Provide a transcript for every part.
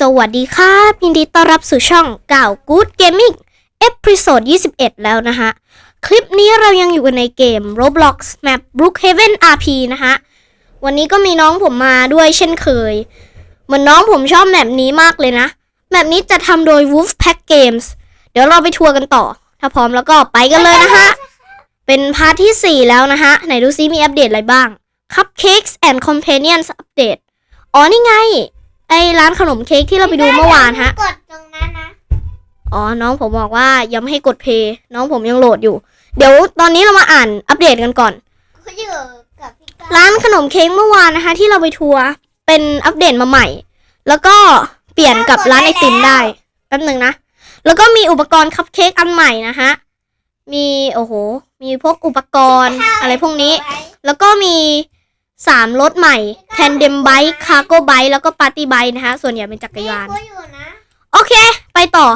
สวัสดีครับยินดีต้อนรับสู่ช่องก่าว Good Gaming เอพิโซด21 แล้วนะฮะ คลิปนี้เรายังอยู่กันในเกม Roblox Map Brookhaven RP นะฮะ วันนี้ก็มีน้องผมมาด้วยเช่นเคย เหมือนน้องผมชอบแมปนี้มากเลยนะ แมปนี้จะทำโดย Wolfpack Games เดี๋ยวเราไปทัวร์กันต่อ ถ้าพร้อมแล้วก็ไปกันเลยนะฮะ เป็นพาร์ทที่ 4 แล้วนะฮะ ไหนดูซิมีอัปเดตอะไรบ้าง Cupcakes and Companions Update อ๋อนี่ไง ไอร้านขนมเค้กที่เราไปดูเมื่อวานฮะ กดตรงนั้นนะ อ๋อ น้องผมบอกว่ายังไม่ให้กดเพย์น้องผมยังโหลดอยู่ เดี๋ยวตอนนี้เรามาอ่านอัปเดตกันก่อน เขาอยู่กับพี่ก้าร้านขนมเค้กเมื่อวานนะคะ ที่เราไปทัวร์เป็นอัปเดตมาใหม่ แล้วก็เปลี่ยนกับร้านไอติมได้แป๊บหนึ่งนะ แล้วก็มีอุปกรณ์คัพเค้กอันใหม่นะฮะ มีโอ้โห มีพวกอุปกรณ์อะไรพวกนี้ แล้วก็มี สามรถใหม่แทนเดมไบค์คาร์โกไบค์แล้วก็ปาร์ตี้ไบค์นะคะส่วนใหญ่เป็นจักรยานเขาอยู่นะโอเค ไปต่อ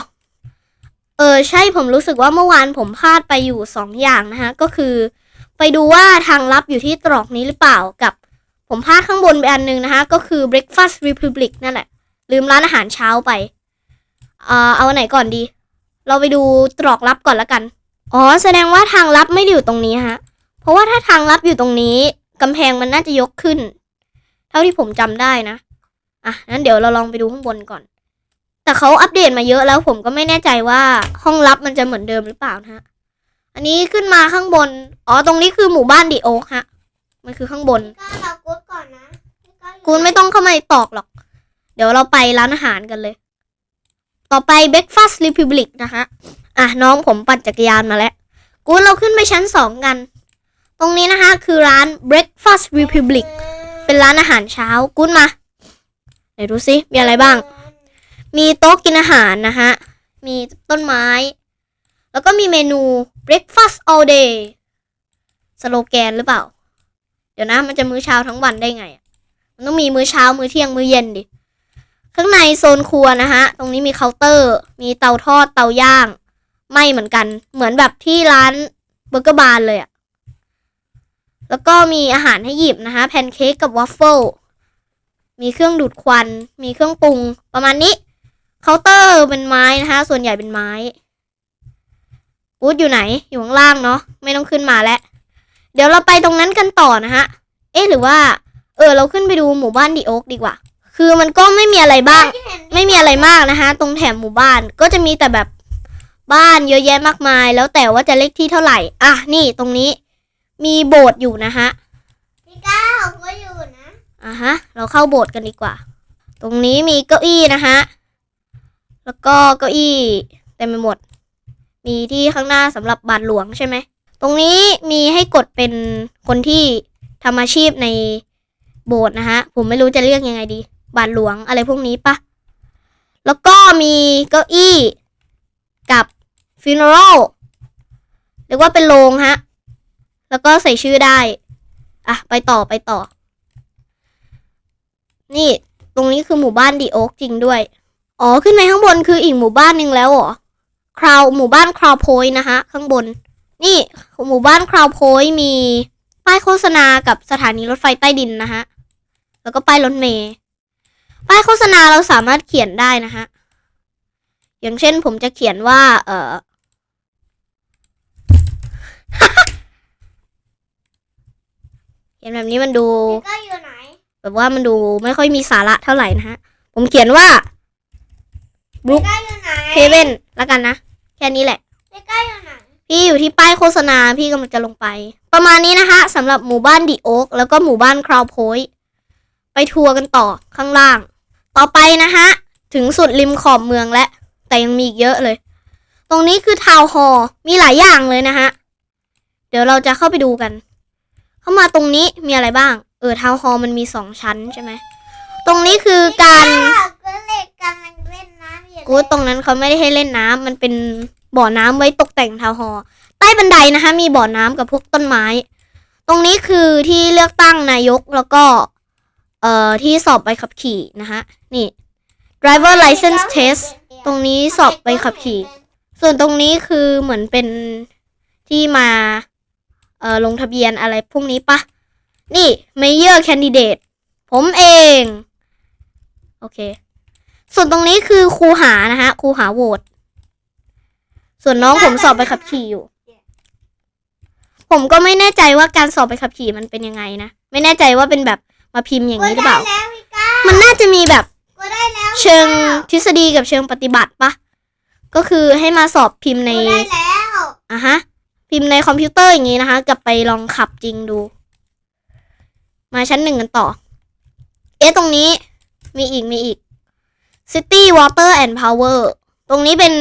เออใช่ผมรู้สึกว่าเมื่อวานผมพลาดไปอยู่สองอย่างนะคะก็คือ ไปดูว่าทางลับอยู่ที่ตรอกนี้หรือเปล่ากับ ผมพลาดข้างบนไปอันหนึงนะคะก็คือ Breakfast Republic นั่นแหละ ลืมร้านอาหารเช้าไป เอ่อเอาอันไหนก่อนดี เราไปดูตรอกลับก่อนละกัน อ๋อ แสดงว่าทางลับไม่ได้อยู่ตรงนี้ฮะ เพราะว่าถ้าทางลับอยู่ตรงนี้ กำแพงมันน่าจะยกขึ้น เท่าที่ผมจำได้นะ อะงั้นเดี๋ยวเราลองไปดูข้างบนก่อน แต่เขาอัปเดตมาเยอะแล้วผมก็ไม่แน่ใจว่าห้องลับมันจะเหมือนเดิมหรือเปล่านะฮะ อันนี้ขึ้นมาข้างบน อ๋อตรงนี้คือหมู่บ้านดีโอ๊กฮะ มันคือข้างบนพี่ก้าเรากดก่อนนะพี่ก้าอยู่คุณไม่ต้องเข้ามาในตอกหรอก เดี๋ยวเราไปร้านอาหารกันเลย ต่อไป Breakfast Republic นะฮะอะน้องผมปั่นจักรยานมาแล้วกูเราขึ้นไปชั้นสองกัน ตรงนี้นะคะคือร้าน Breakfast Republic เป็นร้านอาหารเช้ากุ้นมาไหนดูซิมีอะไรบ้าง มีโต๊ะกินอาหารนะฮะ มีต้นไม้ แล้วก็มีเมนู breakfast all day สโลแกนหรือเปล่า เดี๋ยวนะมันจะมื้อเช้าทั้งวันได้ไง มันต้องมีมื้อเช้า มื้อเที่ยง มื้อเย็นดิ ข้างในโซนครัวนะฮะ ตรงนี้มีเคาน์เตอร์ มีเตาทอด เตาย่าง ไม่เหมือนกัน เหมือนแบบที่ร้านเบอร์เกอร์บาร์เลยอะ แล้วก็มีอาหารให้หยิบนะคะ แพนเค้กกับวอฟเฟิล มีเครื่องดูดควัน มีเครื่องปรุง ประมาณนี้ เคาน์เตอร์เป็นไม้นะคะ ส่วนใหญ่เป็นไม้อูดอยู่ไหน อยู่ข้างล่างเนาะ ไม่ต้องขึ้นมาแล้ว เดี๋ยวเราไปตรงนั้นกันต่อนะฮะ เอ๊ะหรือว่า เออ เราขึ้นไปดูหมู่บ้านดีโอ๊กดีกว่า คือมันก็ไม่มีอะไรบ้าง ไม่มีอะไรมากนะคะ ตรงแถมหมู่บ้าน ก็จะมีแต่แบบบ้านเยอะแยะมากมาย แล้วแต่ว่าจะเลขที่เท่าไหร่ อะ นี่ตรงนี้ มีโบสถ์อยู่นะฮะพี่ก้าเขาก็อยู่นะอะฮะ เราเข้าโบสถ์กันดีกว่า ตรงนี้มีเก้าอี้นะฮะ แล้วก็เก้าอี้เต็มไปหมด มีที่ข้างหน้าสำหรับบาทหลวงใช่ไหม ตรงนี้มีให้กดเป็นคนที่ทำอาชีพในโบสถ์นะฮะ ผมไม่รู้จะเรียกยังไงดี บาทหลวงอะไรพวกนี้ปะ แล้วก็มีเก้าอี้กับฟิน e ร a l เรียกว่าเป็นโรงฮะ แล้วก็ใส่ชื่อได้ อะ ไปต่อไปต่อ นี่ ตรงนี้คือหมู่บ้านดีโอ๊กจริงด้วย อ๋อ ขึ้นไปข้างบนคืออีกหมู่บ้านหนึ่งแล้วเหรอคราวหมู่บ้านคราวโพยนะคะข้างบน นี่ หมู่บ้านคราวโพยมีป้ายโฆษณากับสถานีรถไฟใต้ดินนะฮะแล้วก็ป้ายรถเมล์ป้ายโฆษณาเราสามารถเขียนได้นะฮะอย่างเช่นผมจะเขียนว่า เออ เขียนแบบนี้มันดูพี่ก้าอยู่ไหน แบบว่ามันดูไม่ค่อยมีสาระเท่าไหร่นะฮะ ผมเขียนว่าพี่ก้าอยู่ไหนเฮเว่นแล้วกันนะ แค่นี้แหละพี่ก้าอยู่ไหน พี่อยู่ที่ป้ายโฆษณาพี่กำลังจะลงไป ประมาณนี้นะคะสำหรับหมู่บ้านดีโอ๊กแล้วก็หมู่บ้านคราวโพยไปทัวร์กันต่อข้างล่าง ต่อไปนะฮะ ถึงสุดริมขอบเมืองและ แต่ยังมีอีกเยอะเลย ตรงนี้คือทาวน์ฮอลล์มีหลายอย่างเลยนะฮะ เดี๋ยวเราจะเข้าไปดูกัน เข้ามาตรงนี้มีอะไรบ้าง เออทาวน์ฮอลล์มันมีสองชั้นใช่ไหม ตรงนี้คือการพี่ก้าก็เล็กกำลังเล่นน้ำอยู่กูตรงนั้นเขาไม่ได้ให้เล่นน้ำมันเป็นบ่อน้ำไว้ตกแต่งทาวน์ฮอลล์ใต้บันไดนะคะ มีบ่อน้ำกับพวกต้นไม้ ตรงนี้คือที่เลือกตั้งนายกแล้วก็ เอ่อที่สอบใบขับขี่นะคะนี่ driver license test ตรงนี้สอบใบขับขี่ ส่วนตรงนี้คือเหมือนเป็นที่มา เอ่อลงทะเบียนอะไรพวกนี้ปะนี่ mayor candidate ผมเอง โอเค ส่วนตรงนี้คือครูหานะฮะครูหาโหวตส่วนน้องผมสอบไปขับขี่อยู่ ผมก็ไม่แน่ใจว่าการสอบไปขับขี่มันเป็นยังไงนะ ไม่แน่ใจว่าเป็นแบบมาพิมพ์อย่างกูนี้หรือได้เปล่าแล้วพี่ก้ามันน่าจะมีแบบกูได้แล้วเชิงทฤษฎีกับเชิงปฏิบัติปะก็คือให้มาสอบพิมพ์ในกูได้แล้วอะฮะ พิมพ์ในคอมพิวเตอร์อย่างนี้นะคะ กลับไปลองขับจริงดู มาชั้นหนึ่งกันต่อ เอ๊ะตรงนี้มีอีกมีอีก City Water and Power ตรงนี้เป็น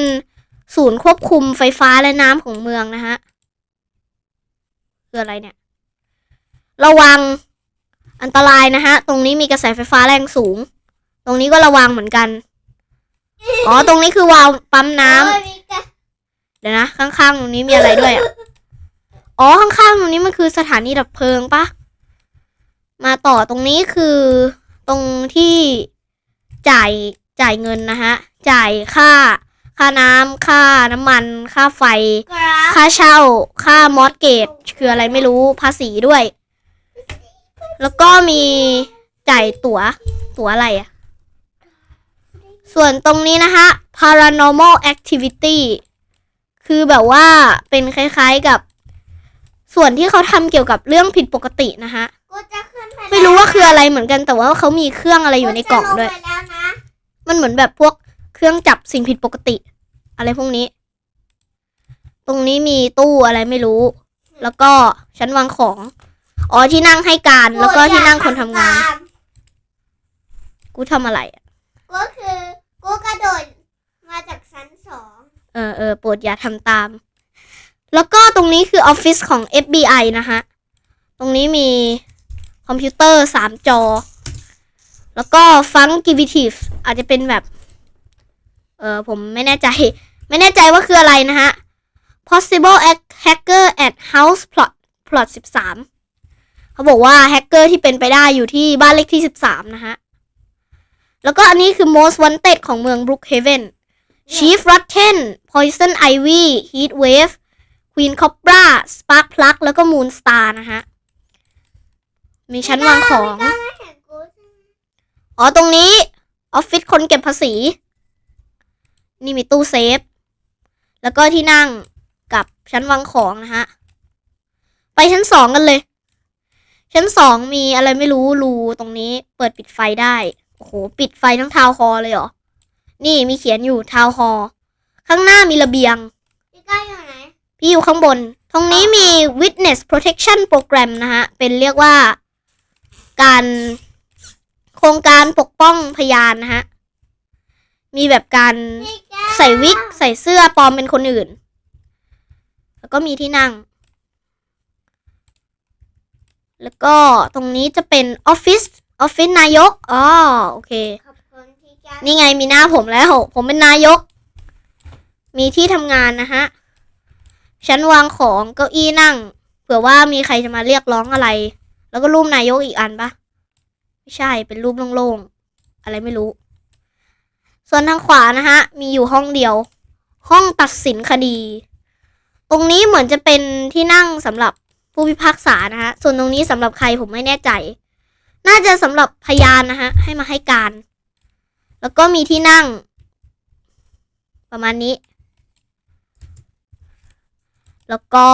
ศูนย์ควบคุมไฟฟ้าและน้ำของเมืองนะฮะคืออะไรเนี่ย ระวังอันตรายนะฮะ ตรงนี้มีกระแสไฟฟ้าแรงสูง ตรงนี้ก็ระวังเหมือนกัน อ๋อ ตรงนี้คือวาล์วปั๊มน้ำ เดี๋ยวนะ ข้างๆตรงนี้มีอะไรด้วยอะ อ๋อ ข้างๆตรงนี้มันคือสถานีดับเพลิงปะ มาต่อตรงนี้คือตรงที่จ่ายจ่ายเงินนะฮะ จ่ายค่า ค่าน้ำค่าน้ำมัน ค่าไฟกราฟค่าเช่า ค่ามอร์เกจคืออะไรไม่รู้ภาษีด้วย แล้วก็มีจ่ายตั๋ว ตั๋วอะไรอะส่วนตรงนี้นะคะ paranormal activity คือแบบว่าเป็นคล้ายๆกับ ส่วนที่เขาทำเกี่ยวกับเรื่องผิดปกตินะคะกูจะขึ้นไปไม่รู้ว่าคืออะไรเหมือนกันแต่ว่าเขามีเครื่องอะไรอยู่ในกล่องด้วยกูจะลไปแล้วนะมันเหมือนแบบพวกเครื่องจับสิ่งผิดปกติ อะไรพวกนี้ ตรงนี้มีตู้อะไรไม่รู้ แล้วก็ชั้นวางของ อ๋อที่นั่งให้การแล้วก็ที่นั่งคนทำงาน กูทำอะไรอะก็คือกูกระโดดมาจากชั้นสอง เออโปรดอย่าทำตาม แล้วก็ตรงนี้คือออฟฟิศของ FBI นะคะ ตรงนี้มีคอมพิวเตอร์สามจอ แล้วก็ Fungivitive อาจจะเป็นแบบ เออผมไม่แน่ใจ ไม่แน่ใจว่าคืออะไรนะฮะ possible hacker at house plot plot 13 เขาบอกว่าแฮกเกอร์ที่เป็นไปได้อยู่ที่บ้านเลขที่ 13 นะฮะ แล้วก็อันนี้คือ most wanted ของเมือง Brookhaven Chief Rotten Poison Ivy Heat Wave Queen Cobra Spark Plug แล้วก็ Moon Star นะฮะ มีชั้นวางของ อ๋อ ตรงนี้ ออฟฟิศคนเก็บภาษี นี่มีตู้เซฟ แล้วก็ที่นั่งกับชั้นวางของนะฮะ ไปชั้นสองกันเลย ชั้นสองมีอะไรไม่รู้รูตรงนี้ เปิดปิดไฟได้ โอ้โห ปิดไฟทั้งทาวน์ฮอเลยเหรอ นี่มีเขียนอยู่ทาวน์ฮอลล์ข้างหน้ามีระเบียง พี่ก้าอยู่ไหน พี่อยู่ข้างบน ตรงนี้มี witness protection program นะฮะ เป็นเรียกว่า การโครงการปกป้องพยานนะฮะ มีแบบการพี่ก้าใส่วิก ใส่เสื้อปลอมเป็นคนอื่น แล้วก็มีที่นั่ง แล้วก็ตรงนี้จะเป็นออฟฟิศออฟฟิศนายก อ๋อ โอเคขอบคุณพี่ก้า นี่ไงมีหน้าผมแล้ว ผมเป็นนายก มีที่ทำงานนะฮะ ชั้นวางของเก้าอี้นั่ง เผื่อว่ามีใครจะมาเรียกร้องอะไร แล้วก็รูปนายกอีกอันปะไม่ใช่เป็นรูปโล่งๆ อะไรไม่รู้ ส่วนทางขวานะฮะ มีอยู่ห้องเดียว ห้องตัดสินคดี ตรงนี้เหมือนจะเป็นที่นั่งสำหรับผู้พิพากษานะฮะ ส่วนตรงนี้สำหรับใครผมไม่แน่ใจ น่าจะสำหรับพยานนะฮะ ให้มาให้การ แล้วก็มีที่นั่ง ประมาณนี้ แล้วก็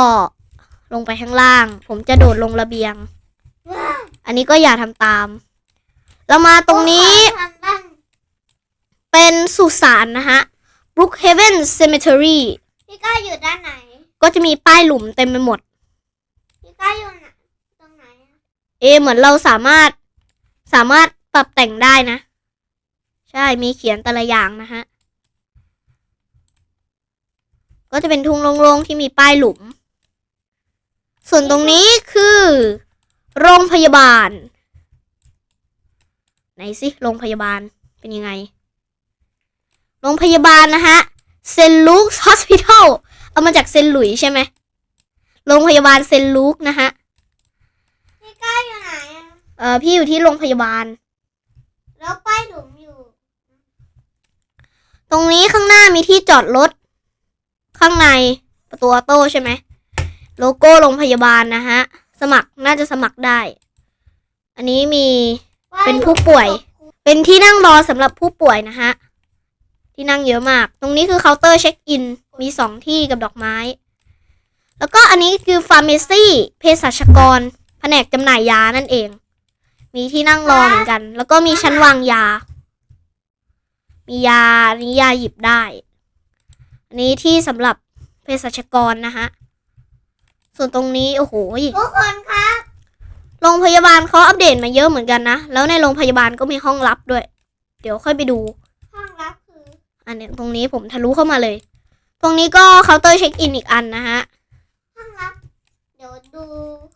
ลงไปข้างล่าง ผมจะโดดลงระเบียงว้าวอันนี้ก็อย่าทำตามแล้วมาตรงนี้กูขอทำบ้างเป็นสุสานนะฮะ Brookhaven Cemetery พี่ก้าอยู่ด้านไหน ก็จะมีป้ายหลุมเต็มไปหมด พี่ก้าอยู่ไหนตรงไหนอะเอเหมือนเราสามารถสามารถปรับแต่งได้นะ ใช่ มีเขียนแต่ละอย่างนะฮะ ก็จะเป็นทุ่งโล่งๆที่มีป้ายหลุม ส่วนตรงนี้คือ โรงพยาบาล ไหนสิโรงพยาบาลเป็นยังไง โรงพยาบาลนะฮะเซนลูกฮอสพิทอลเอามาจากเซนหลุยใช่ไหมโรงพยาบาลเซนลูกนะฮะพี่ก้าอยู่ไหนอะเออพี่อยู่ที่โรงพยาบาล แล้วป้ายหลุมอยู่ต รงนี้ข้างหน้ามีที่จอดรถ ข้างในประตูออโต้ใช่ไหมโลโก้โรงพยาบาลนะฮะ สมัครน่าจะสมัครได้ อันนี้มีเป็นผู้ป่วย เป็นที่นั่งรอสำหรับผู้ป่วยนะฮะ ที่นั่งเยอะมาก ตรงนี้คือเคาน์เตอร์เช็คอิน มีสองที่กับดอกไม้ แล้วก็อันนี้คือฟาร์เมซี่เภสัชกร แผนกจำหน่ายยานั่นเอง มีที่นั่งรอเหมือนกัน แล้วก็มีชั้นวางยา มียาอันนี้ยาหยิบได้ อันนี้ที่สำหรับเภสัชกรนะฮะ ส่วนตรงนี้ โอ้โห ทุกคนครับ โรงพยาบาลเขาอัปเดตมาเยอะเหมือนกันนะ แล้วในโรงพยาบาลก็มีห้องลับด้วย เดี๋ยวค่อยไปดู ห้องรับคืออันเนี้ยตรงนี้ผมทะลุเข้ามาเลย ตรงนี้ก็เคาน์เตอร์เช็คอินอีกอันนะฮะ ห้องรับ เดี๋ยวดู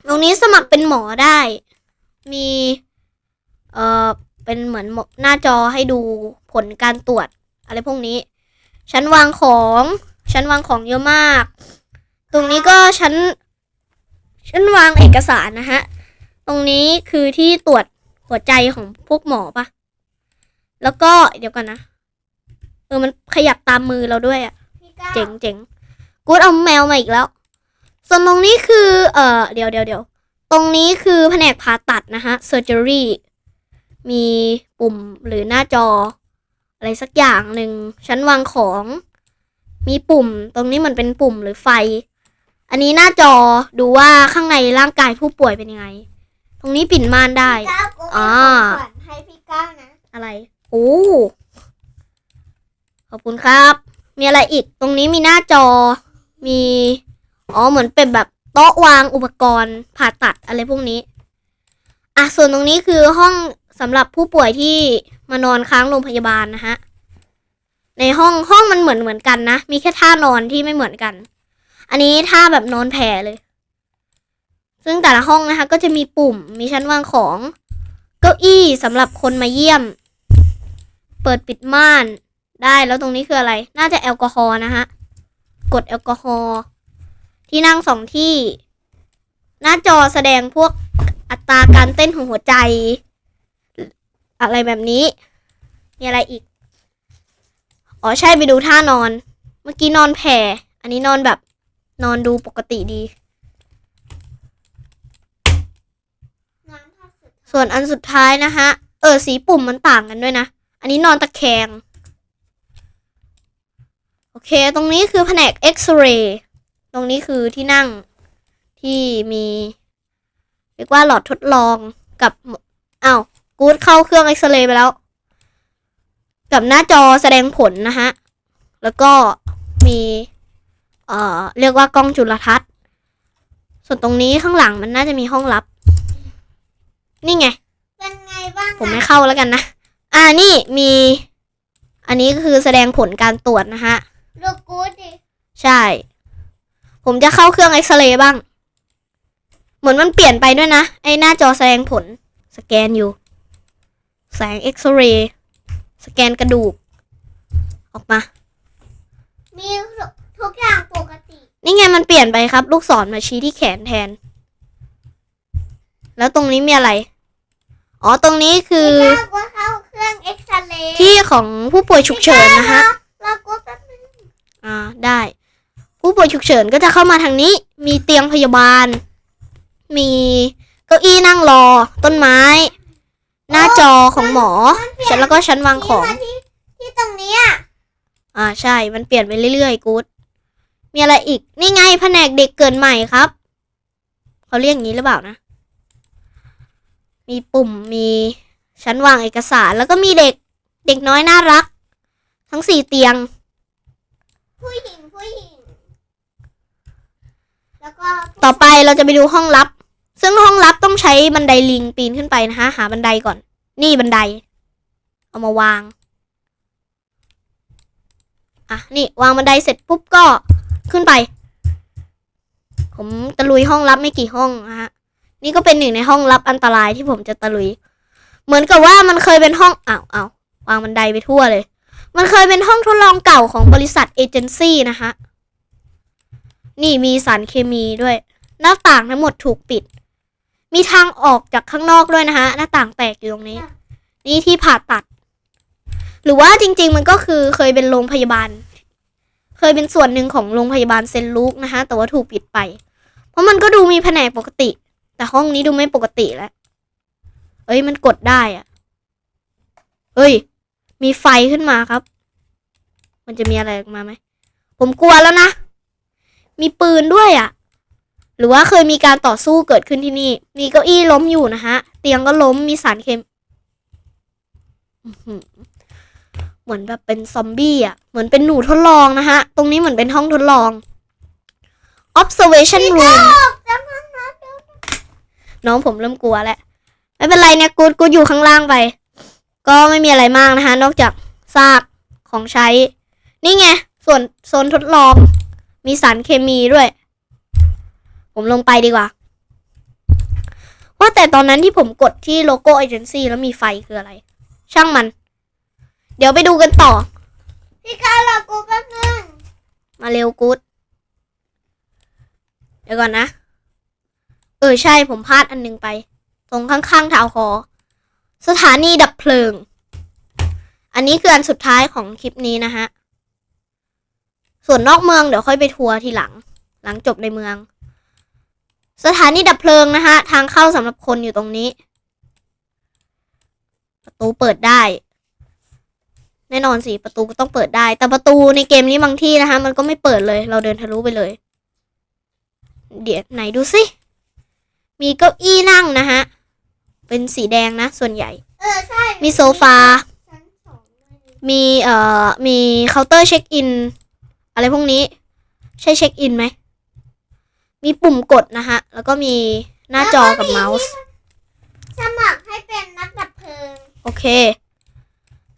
ตรงนี้สมัครเป็นหมอได้ มี เอ่อ เป็นเหมือนหมอหน้าจอให้ดูผลการตรวจอะไรพวกนี้ ชั้นวางของชั้นวางของเยอะมาก ตรงนี้ก็ชั้นชั้นวางเอกสารนะฮะ ตรงนี้คือที่ตรวจหัวใจของพวกหมอปะแล้วก็เดี๋ยวก่อนนะ เออมันขยับตามมือเราด้วยอะพี่ก้าวเจ๋งเจ๋งกูดเอาแมวมาอีกแล้ว ส่วนตรงนี้คือ เอ่อเดี๋ยวเดี๋ยวเดี๋ยวตรงนี้คือแผนกผ่าตัดนะฮะ surgery มีปุ่มหรือหน้าจอ อะไรสักอย่างหนึ่งชั้นวางของ มีปุ่มตรงนี้มันเป็นปุ่มหรือไฟ อันนี้หน้าจอดูว่าข้างในร่างกายผู้ป่วยเป็นยังไง ตรงนี้ปิ่นม่านได้พี่ก้าวกูอ่ามีของขวัญให้พี่ก้าวนะอะไรโอ้ขอบคุณครับ มีอะไรอีกตรงนี้มีหน้าจอ มีอ๋อเหมือนเป็นแบบโต๊ะวางอุปกรณ์ผ่าตัดอะไรพวกนี้ อะส่วนตรงนี้คือห้อง สำหรับผู้ป่วยที่มานอนค้างโรงพยาบาลนะฮะ ในห้องห้องมันเหมือนเหมือนกันนะ มีแค่ท่านอนที่ไม่เหมือนกัน อันนี้ท่าแบบนอนแผ่เลย ซึ่งแต่ละห้องนะคะ ก็จะมีปุ่ม มีชั้นวางของ เก้าอี้สำหรับคนมาเยี่ยม เปิดปิดม่าน ได้แล้วตรงนี้คืออะไร น่าจะแอลกอฮอล์นะฮะ กดแอลกอฮอล์ที่นั่งสองที่ หน้าจอแสดงพวกอัตราการเต้นของหัวใจ อะไรแบบนี้ มีอะไรอีก อ๋อใช่ไปดูท่านอน เมื่อกี้นอนแผ่ อันนี้นอนแบบ นอนดูปกติดีน้ำผ้าสุดส่วนอันสุดท้ายนะฮะ เออสีปุ่มมันต่างกันด้วยนะ อันนี้นอนตะแคง โอเค ตรงนี้คือแผนกเอ็กซเรย์ ตรงนี้คือที่นั่งที่มี เรียกว่าหลอดทดลองกับ อ้าว กูดเข้าเครื่องเอ็กซเรย์ไปแล้ว กับหน้าจอแสดงผลนะฮะ แล้วก็มี เอ่อ เรียกว่ากล้องจุลทรรศน์ ส่วนตรงนี้ข้างหลังมันน่าจะมีห้องลับ นี่ไง เป็นไงบ้างผมไม่เข้าแล้วกันนะ อ่า นี่มี อันนี้ก็คือแสดงผลการตรวจนะฮะลูกกูดดิ ใช่ ผมจะเข้าเครื่องเอ็กซเรย์บ้าง เหมือนมันเปลี่ยนไปด้วยนะ ไอหน้าจอแสดงผล สแกนอยู่ แสงเอ็กซเรย์สแกนกระดูก ออกมา มีทุกอย่างปกติ นี่ไงมันเปลี่ยนไปครับ ลูกศรมาชี้ที่แขนแทน แล้วตรงนี้มีอะไร อ๋อตรงนี้คือพี่ก้าวกูเข้าเครื่องเอ็กซเรย์ที่ของผู้ป่วยฉุกเฉินนะฮะเรากูแป๊บนึงอ่าได้ ผู้ป่วยฉุกเฉินก็จะเข้ามาทางนี้ มีเตียงพยาบาล มีเก้าอี้นั่งรอต้นไม้ หน้าจอของหมอมันเปลี่ยชั้นนแล้วก็ชั้นวางของ ที่มาที่ที่ตรงเนี้ยอ่าใช่ มันเปลี่ยนไปเรื่อยๆกู๊ดมีอะไรอีก นี่ไงแผนกเด็กเกิดใหม่ครับ เขาเรียกอย่างนี้หรือเปล่านะ มีปุ่มมีชั้นวางเอกสารแล้วก็มีเด็กเด็กน้อยน่ารัก ทั้งสี่เตียง ผู้หญิงผู้หญิง แล้วก็ ต่อไปเราจะไปดูห้องลับ ซึ่งห้องลับต้องใช้บันไดลิงปีนขึ้นไปนะคะหาบันไดก่อน นี่บันได เอามาวาง อะ นี่วางบันไดเสร็จปุ๊บก็ขึ้นไป ผมตะลุยห้องลับไม่กี่ห้องนะฮะ นี่ก็เป็นหนึ่งในห้องลับอันตรายที่ผมจะตะลุย เหมือนกับว่ามันเคยเป็นห้องอ้าวอ้าววางบันไดไปทั่วเลย มันเคยเป็นห้องทดลองเก่าของบริษัทเอเจนซี่นะคะนี่มีสารเคมีด้วย หน้าต่างทั้งหมดถูกปิด มีทางออกจากข้างนอกด้วยนะคะหน้าต่างแตกอยู่ตรงนี้ นี่ที่ผ่าตัด หรือว่าจริง ๆ มันก็คือเคยเป็นโรงพยาบาล เคยเป็นส่วนหนึ่งของโรงพยาบาลเซนต์ลูกนะคะแต่ว่าถูกปิดไป เพราะมันก็ดูมีแผนกปกติ แต่ห้องนี้ดูไม่ปกติแล้วเอ้ยมันกดได้อะเฮ้ย มีไฟขึ้นมาครับ มันจะมีอะไรออกมาไหม ผมกลัวแล้วนะ มีปืนด้วยอะ่ะ หรือว่าเคยมีการต่อสู้เกิดขึ้นที่นี่ มีเก้าอี้ล้มอยู่นะฮะ เตียงก็ล้ม มีสารเคมอื้อหือเหมือนแบบเป็นซอมบี้อะ เหมือนเป็นหนูทดลองนะฮะ ตรงนี้เหมือนเป็นห้องทดลอง observation room น้องผมเริ่มกลัวแล้ว ไม่เป็นไรเนี่ยกูกูอยู่ข้างล่างไป ก็ไม่มีอะไรมากนะคะนอกจากซากของใช้ นี่ไง ส่วนโซนทดลอง มีสารเคมีด้วย ผมลงไปดีกว่า ว่าแต่ตอนนั้นที่ผมกดที่โลโก้เอเจนซี่แล้วมีไฟคืออะไร ช่างมัน เดี๋ยวไปดูกันต่อ พี่ก้าวรอกูแป๊บนึง มาเร็วกูดเดี๋ยวก่อนนะ เออใช่ผมพลาดอันหนึงไป ตรงข้างๆทาวน์คอ สถานีดับเพลิง อันนี้คืออันสุดท้ายของคลิปนี้นะฮะ ส่วนนอกเมืองเดี๋ยวค่อยไปทัวร์ทีหลัง หลังจบในเมือง สถานีดับเพลิงนะฮะ ทางเข้าสำหรับคนอยู่ตรงนี้ ประตูเปิดได้ แน่นอนสิประตูก็ต้องเปิดได้ แต่ประตูในเกมนี้บางที่นะคะ มันก็ไม่เปิดเลย เราเดินทะลุไปเลย เดี๋ยวไหนดูสิมีเก้าอี้นั่งนะฮะ เป็นสีแดงนะ ส่วนใหญ่ เออใช่มีโซฟา ชั้นสองเลยมีเอ่อ มีเคาน์เตอร์เช็คอิน อะไรพวกนี้ ใช่เช็คอินไหม มีปุ่มกดนะฮะ แล้วก็มีหน้าจอกับเมาส์ สมัครให้เป็นนักดับเพลิง โอเค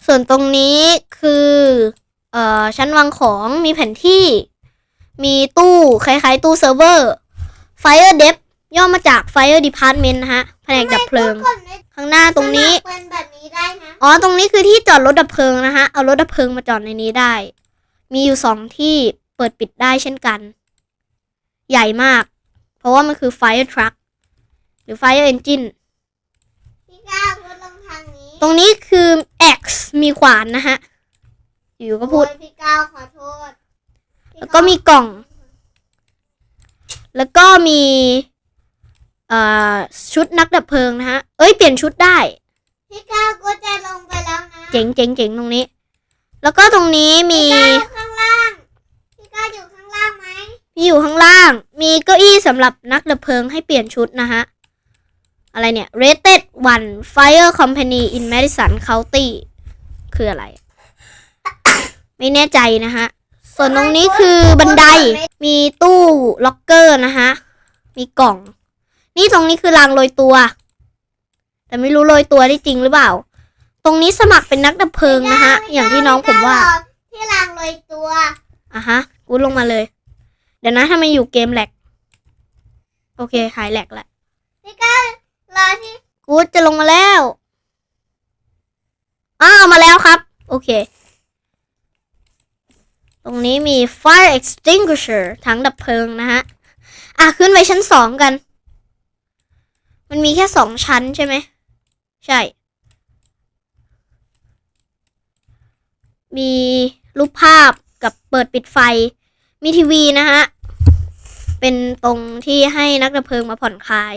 ส่วนตรงนี้คือ เอ่อ ชั้นวางของ มีแผนที่ มีตู้คล้ายๆ ตู้เซิร์ฟเวอร์ Fire Dep ย่อมาจาก Fire Department นะฮะ แผนกดับเพลิงทำไมกูกดไม่ข้างหน้าตรงนี้สมัคเป็นแบบนี้ได้นะอ๋อ ตรงนี้คือที่จอดรถดับเพลิงนะฮะ เอารถดับเพลิงมาจอดในนี้ได้ มีอยู่สองที่ เปิดปิดได้เช่นกัน ใหญ่มาก เพราะว่ามันคือ Fire Truck หรือ Fire Engine พี่ก้าวพูดลงทางนี้ตรงนี้คือ X มีขวานนะฮะ อยู่ก็พูด โอ้ยพี่ก้าวขอโทษแล้วก็มีกล่อง แล้วก็มีเอ่อชุดนักดับเพลิงนะฮะ เอ้ย เปลี่ยนชุดได้ พี่ก้าวกูจะลงไปแล้วนะเจ๋งเจ๋งเจ๋งตรงนี้ แล้วก็ตรงนี้มีพี่ก้าวข้างล่างพี่ก้าวอยู่ข้าง ล่างไหมมีอยู่ข้างล่าง มีเก้าอี้สำหรับนักดับเพลิงให้เปลี่ยนชุดนะฮะ อะไรเนี่ย rated one fire company in Madison County คืออะไร ไม่แน่ใจนะฮะ ส่วนตรงนี้คือบันได มีตู้ล็อกเกอร์นะฮะ มีกล่อง นี่ตรงนี้คือรางโรยตัว แต่ไม่รู้โรยตัวได้จริงหรือเปล่า ตรงนี้สมัครเป็นนักดับเพลิงนะฮะ อย่างที่น้องผมว่า ที่รางโรยตัวอะฮะ กูลงมาเลย เดี๋ยวนะทำไมอยู่เกมแหลกโอเคหายแหลกแล้วพี่ก้าวรอที่กูจะลงมาแล้วอ้าวมาแล้วครับ โอเค ตรงนี้มี fire extinguisher ถังดับเพลิงนะฮะ อะ ขึ้นไปชั้นสองกัน มันมีแค่สองชั้นใช่ไหม ใช่ มีรูปภาพกับเปิดปิดไฟ มีทีวีนะฮะ เป็นตรงที่ให้นักดับเพลิงมาผ่อนคลาย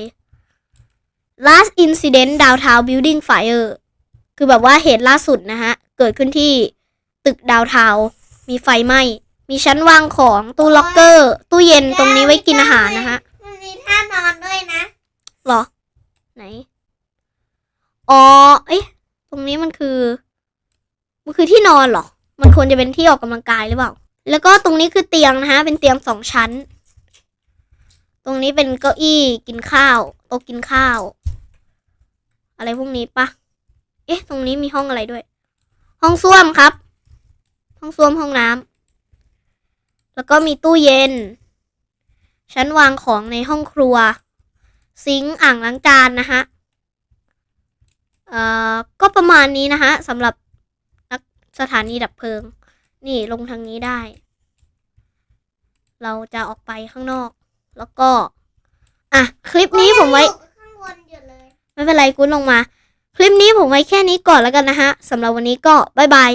last incident downtown building fire คือแบบว่าเหตุล่าสุดนะฮะ เกิดขึ้นที่ตึกดาวทาวมีไฟไหม้ มีชั้นวางของตู้ล็อกเกอร์ ตู้เย็นตรงนี้ไว้กินอาหารนะฮะ มันมีท่านอนด้วยนะ หรอ ไหน อ๋อ เอ๊ะ ตรงนี้มันคือ มันคือที่นอนเหรอ มันควรจะเป็นที่ออกกำลังกายหรือเปล่า แล้วก็ตรงนี้คือเตียงนะฮะ เป็นเตียงสองชั้น ตรงนี้เป็นเก้าอี้กินข้าวโต๊ะกินข้าว อะไรพวกนี้ปะเอ๊ะ ตรงนี้มีห้องอะไรด้วย ห้องส้วมครับ ห้องส้วมห้องน้ำแล้วก็มีตู้เย็น ชั้นวางของในห้องครัว ซิงค์อ่างล้างจานนะฮะเอ่อก็ประมาณนี้นะฮะสำหรับนักสถานีดับเพลิง นี่ลงทางนี้ได้ เราจะออกไปข้างนอก แล้วก็ อะ คลิปนี้ผมไว้ ข้างบนอยู่เลย ไม่เป็นไรกูลงมา คลิปนี้ผมไว้แค่นี้ก่อนแล้วกันนะฮะสำหรับวันนี้ก็ บ๊ายบาย